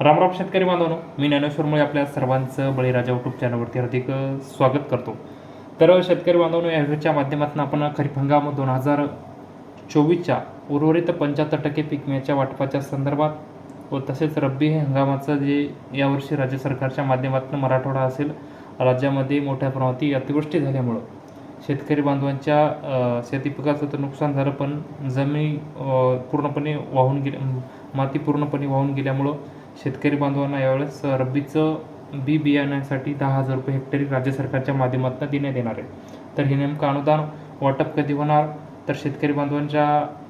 रामराम शेतकरी बांधवांनो मी ज्ञानेश्वरमुळे आपल्या सर्वांचं बळीराजा युट्यूब चॅनलवरती हार्दिक स्वागत करतो. तर शेतकरी बांधवांनो या व्हिडिओच्या माध्यमातून आपण खरीप हंगाम दोन हजार चोवीसच्या उर्वरित पंच्याहत्तर टक्के पिकम्याच्या वाटपाच्या संदर्भात व तसेच रब्बी हंगामाचं जे यावर्षी राज्य सरकारच्या माध्यमातून मराठवाडा असेल राज्यामध्ये मोठ्या प्रमाणात अतिवृष्टी झाल्यामुळं शेतकरी बांधवांच्या शेती पिकाचं तर नुकसान झालं पण जमीन पूर्णपणे वाहून गेल्या माती पूर्णपणे वाहून गेल्यामुळं शेतकरी बांधवांना यावेळेस रब्बीचं बी बियाण्यासाठी दहा हजार रुपये हेक्टरी राज्य सरकारच्या माध्यमातून देण्यात येणार आहे. तर हे नेमकं अनुदान वाटप कधी होणार? तर शेतकरी बांधवांच्या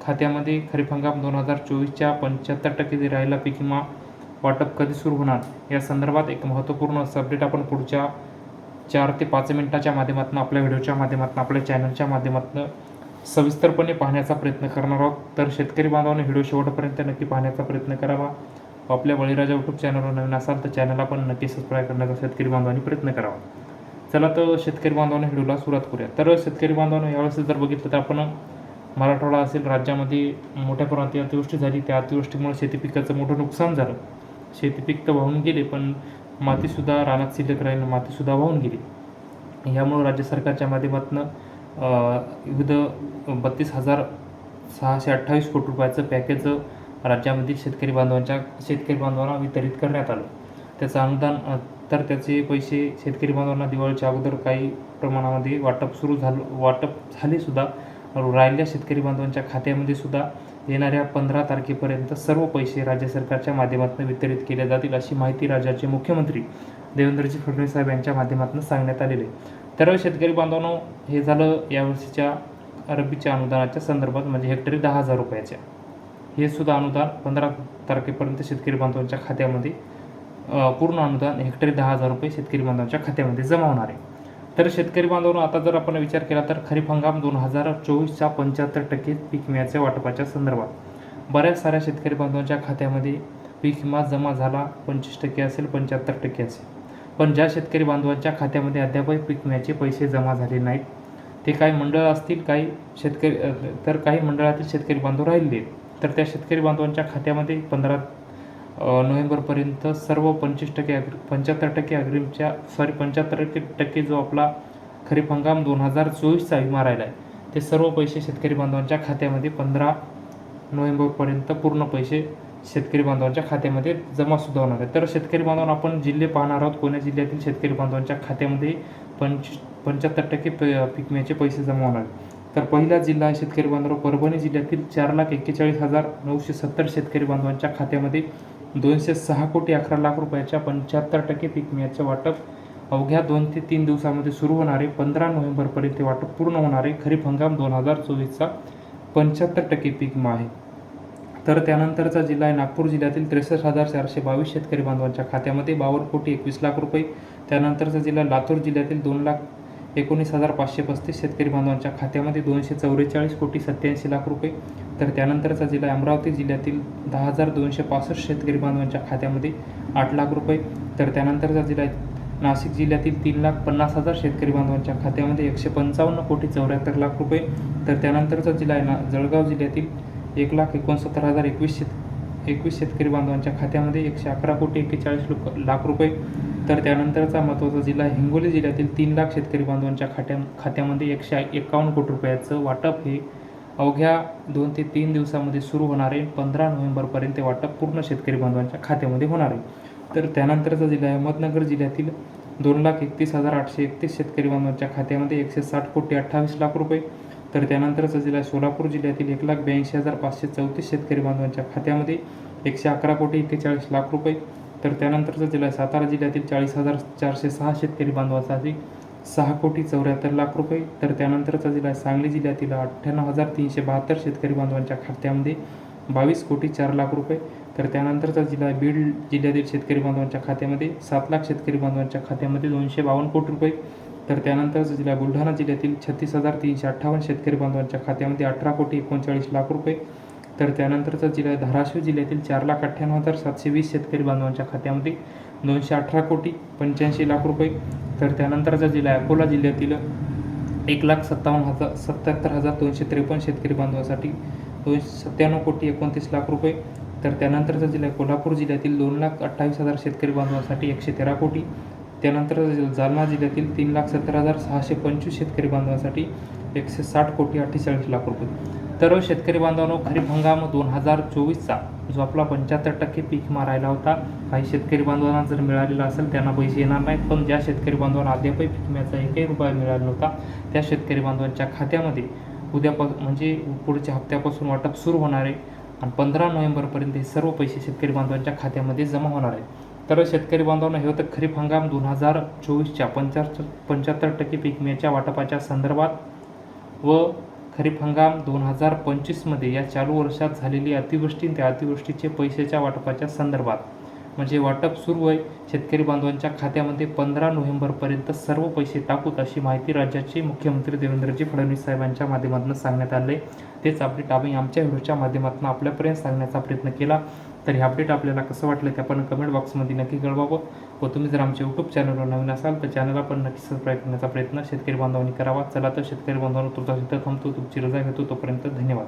खात्यामध्ये खरीप हंगाम दोन हजार चोवीसच्या पंच्याहत्तर टक्के राहिला पीक विमा वाटप कधी सुरू होणार? या संदर्भात एक महत्त्वपूर्ण असं अपडेट आपण पुढच्या चार ते पाच मिनिटाच्या माध्यमातून आपल्या व्हिडिओच्या माध्यमातून आपल्या चॅनलच्या माध्यमातून सविस्तरपणे पाहण्याचा प्रयत्न करणार आहोत. तर शेतकरी बांधवांनी व्हिडिओ शेवटपर्यंत नक्की पाहण्याचा प्रयत्न करावा. आपल्या बळीराजा यूट्यूब चॅनलवर नवीन असाल तर चॅनलला पण नक्की सबस्क्राईब करण्याचा शेतकरी बांधवांनी प्रयत्न करावा. चला तर शेतकरी बांधवांनी व्हिडिओला सुरुवात करूया. तर शेतकरी बांधवांनो यावेळेस जर बघितलं तर आपण मराठवाडा असेल राज्यामध्ये मोठ्या प्रमाणात अतिवृष्टी झाली. त्या अतिवृष्टीमुळे शेती पिकाचं मोठं नुकसान झालं. शेती पीक तर वाहून गेले पण मातीसुद्धा रानात शिल्लक राहील मातीसुद्धा वाहून गेली. ह्यामुळं राज्य सरकारच्या माध्यमातून विविध बत्तीस हजार सहाशे अठ्ठावीस कोटी रुपयाचं पॅकेज राज्यामधील शेतकरी बांधवांच्या शेतकरी बांधवांना वितरित करण्यात आलं. त्याचं अनुदान तर त्याचे पैसे शेतकरी बांधवांना दिवाळीच्या अगोदर काही प्रमाणामध्ये वाटप सुरू झालं वाटप झाले सुद्धा. राहिलेल्या शेतकरी बांधवांच्या खात्यामध्ये सुद्धा येणाऱ्या पंधरा तारखेपर्यंत सर्व पैसे राज्य सरकारच्या माध्यमातून वितरित केले जातील अशी माहिती राज्याचे मुख्यमंत्री देवेंद्रजी फडणवीस साहेब यांच्या माध्यमातून सांगण्यात आलेले तर शेतकरी बांधवांनो हे झालं यावर्षीच्या रब्बीच्या अनुदानाच्या संदर्भात म्हणजे हेक्टरी दहा हजार रुपयाच्या. हे सुद्धा अनुदान पंधरा तारखेपर्यंत शेतकरी बांधवांच्या खात्यामध्ये पूर्ण अनुदान हेक्टरी दहा हजार रुपये शेतकरी बांधवांच्या खात्यामध्ये जमा होणार आहे. तर शेतकरी बांधवांना आता जर आपण विचार केला तर खरीप हंगाम दोन हजार चोवीसच्या पंच्याहत्तर टक्के पीक विम्याच्या वाटपाच्या संदर्भात. बऱ्याच साऱ्या शेतकरी बांधवांच्या खात्यामध्ये पीक विमा जमा झाला पंचवीस टक्के असेल पंच्याहत्तर टक्के असेल. पण ज्या शेतकरी बांधवांच्या खात्यामध्ये अद्यापही पीक विम्याचे पैसे जमा झाले नाहीत ते काही मंडळ असतील काही शेतकरी तर काही मंडळातील शेतकरी बांधव राहिले आहेत. तर त्या शेतकरी बांधवांच्या खात्यामध्ये पंधरा नोव्हेंबरपर्यंत सर्व पंचवीस टक्के अग्री पंच्याहत्तर टक्के अग्रिमच्या सॉरी पंच्याहत्तर टक्के टक्के जो आपला खरीप हंगाम दोन हजार चोवीसचा विमा राहिला आहे ते सर्व पैसे शेतकरी बांधवांच्या खात्यामध्ये पंधरा नोव्हेंबरपर्यंत पूर्ण पैसे शेतकरी बांधवांच्या खात्यामध्ये जमासुद्धा होणार आहे तर शेतकरी बांधवांना आपण जिल्हे पाहणार आहोत. कोण्या जिल्ह्यातील शेतकरी बांधवांच्या खात्यामध्ये पंच पंच्याहत्तर टक्के प पैसे जमा होणार तर पहिला जिल्हा आहे शेतकरी बांधव परभणी जिल्ह्यातील चार लाख एक्केचाळीस हजार नऊशे सत्तर शेतकरी बांधवांच्या खात्यामध्ये दोनशे सहा कोटी अकरा लाख रुपयाच्या पंच्याहत्तर टक्के पीक विम्याचं वाटप. अवघ्या दोन ते तीन दिवसामध्ये सुरू होणारे पंधरा नोव्हेंबरपर्यंत ते वाटप पूर्ण होणारे खरीप हंगाम दोन हजार चोवीसचा पंच्याहत्तर टक्के पीक विमा आहे. तर त्यानंतरचा जिल्हा आहे नागपूर जिल्ह्यातील त्रेसष्ट हजार चारशे बावीस शेतकरी बांधवांच्या खात्यामध्ये बावन्न कोटी एकवीस लाख रुपये. त्यानंतरचा जिल्हा लातूर जिल्ह्यातील दोन लाख एकोणीस हजार पाचशे पस्तीस शेतकरी बांधवांच्या खात्यामध्ये दोनशे चौवेचाळीस कोटी सत्याऐंशी लाख रुपये. तर त्यानंतरचा जिल्हा अमरावती जिल्ह्यातील दहा हजार दोनशे पासष्ट शेतकरी बांधवांच्या खात्यामध्ये आठ लाख रुपये. तर त्यानंतरचा जिल्हा आहे नाशिक जिल्ह्यातील तीन लाख पन्नास हजार शेतकरी बांधवांच्या खात्यामध्ये एकशे पंचावन्न कोटी चौऱ्याहत्तर लाख रुपये. तर त्यानंतरचा जिल्हा आहे ना जळगाव जिल्ह्यातील एक लाख एकोणसत्तर हजार एकवीस शेत एकवीस शेतकरी बांधवांच्या खात्यामध्ये एकशे अकरा कोटी एक्केचाळीस लोक लाख रुपये. तर त्यानंतरचा महत्त्वाचा जिल्हा हिंगोली जिल्ह्यातील तीन लाख शेतकरी बांधवांच्या खात्या खात्यामध्ये एकशे एकावन्न कोटी रुपयाचं वाटप हे अवघ्या दोन ते तीन दिवसामध्ये सुरू होणार आहे. पंधरा नोव्हेंबरपर्यंत वाटप पूर्ण शेतकरी बांधवांच्या खात्यामध्ये होणार आहे. तर त्यानंतरचा जिल्हा आहे अहमदनगर जिल्ह्यातील दोन लाख एकतीस हजार आठशे एकतीस शेतकरी बांधवांच्या खात्यामध्ये एकशे साठ कोटी अठ्ठावीस लाख रुपये. तर त्यानंतरचा जिल्हा सोलापूर जिल्ह्यातील एक लाख ब्याऐंशी हजार पाचशे चौतीस शेतकरी बांधवांच्या खात्यामध्ये एकशे अकरा कोटी एक्केचाळीस लाख रुपये. तर त्यानंतरचा जिल्हा सातारा जिल्ह्यातील चाळीस हजार चारशे सहा शेतकरी बांधवासाठी सहा कोटी चौऱ्याहत्तर लाख रुपये. तर त्यानंतरचा जिल्हा आहे सांगली जिल्ह्यातील अठ्ठ्याण्णव हजार तीनशे बहात्तर शेतकरी बांधवांच्या खात्यामध्ये बावीस कोटी चार लाख रुपये. तर त्यानंतरचा जिल्हा बीड जिल्ह्यातील शेतकरी बांधवांच्या खात्यामध्ये सात लाख शेतकरी बांधवांच्या खात्यामध्ये दोनशे बावन्न कोटी रुपये. तर त्यानंतरचा जिल्हा बुलढाणा जिल्ह्यातील छत्तीस हजार तीनशे अठ्ठावन्न शेतकरी बांधवांच्या खात्यामध्ये अठरा कोटी एकोणचाळीस लाख रुपये. तर त्यानंतरचा जिल्हा धाराशिव जिल्ह्यातील चार लाख अठ्ठ्याण्णव हजार सातशे वीस शेतकरी बांधवांच्या खात्यामध्ये दोनशे अठरा कोटी पंच्याऐंशी लाख रुपये. तर त्यानंतरचा जिल्हा अकोला जिल्ह्यातील एक लाख सत्तावन्न हजार सत्याहत्तर हजार दोनशे त्रेपन्न शेतकरी बांधवांसाठी दोनशे सत्त्याण्णव कोटी एकोणतीस लाख रुपये. तर त्यानंतरचा जिल्हा कोल्हापूर जिल्ह्यातील दोन लाख अठ्ठावीस हजार शेतकरी बांधवांसाठी एकशे तेरा कोटी. त्यानंतर जालना जिल्ह्यातील तीन लाख सत्तर हजार सहाशे पंचवीस शेतकरी बांधवांसाठी एकशे साठ कोटी अठ्ठेचाळीस लाख रुपये. तर शेतकरी बांधवांनो खरीप हंगाम दोन हजार चोवीसचा जो आपला पंच्याहत्तर टक्के पीक विमा राहिला होता. काही शेतकरी बांधवांना जर मिळालेला असेल त्यांना पैसे येणार नाहीत. पण ज्या शेतकरी बांधवांना अद्यापही पीक विम्याचा एकही रुपया मिळाला नव्हता त्या शेतकरी बांधवांच्या खात्यामध्ये उद्यापा म्हणजे पुढच्या हप्त्यापासून वाटप सुरू होणार आहे. आणि पंधरा नोव्हेंबरपर्यंत हे सर्व पैसे शेतकरी बांधवांच्या खात्यामध्ये जमा होणार आहे तर शेतकरी बांधवांना हे होतं खरीप हंगाम दोन हजार चोवीसच्या पंच्याहत्तर पंच्याहत्तर टक्के पीक विम्याच्या वाटपाच्या संदर्भात. व खरीप हंगाम दोन हजार पंचवीसमध्ये या चालू वर्षात झालेली अतिवृष्टी त्या अतिवृष्टीचे पैशाच्या वाटपाच्या संदर्भात. म्हणजे वाटप सुरू आहे. शेतकरी बांधवांच्या खात्यामध्ये पंधरा नोव्हेंबरपर्यंत सर्व पैसे टाकूत अशी माहिती राज्याचे मुख्यमंत्री देवेंद्रजी फडणवीस साहेबांच्या माध्यमातून सांगण्यात आले तेच अपडेट आम्ही आमच्या व्हिडिओच्या माध्यमातून आपल्यापर्यंत सांगण्याचा प्रयत्न केला. तर हे अपडेट आपल्याला कसं वाटलं ते आपण कमेंट बॉक्समध्ये नक्की कळवावं. व तुम्ही जर आमच्या यूट्यूब चॅनलवर नवीन असाल तर चॅनलला पण नक्की सबस्क्राईब करण्याचा प्रयत्न शेतकरी बांधवांनी करावा. चला तर शेतकरी बांधवांना तुमचा इथं थांबतो तुमची रजा घेतो. तोपर्यंत धन्यवाद.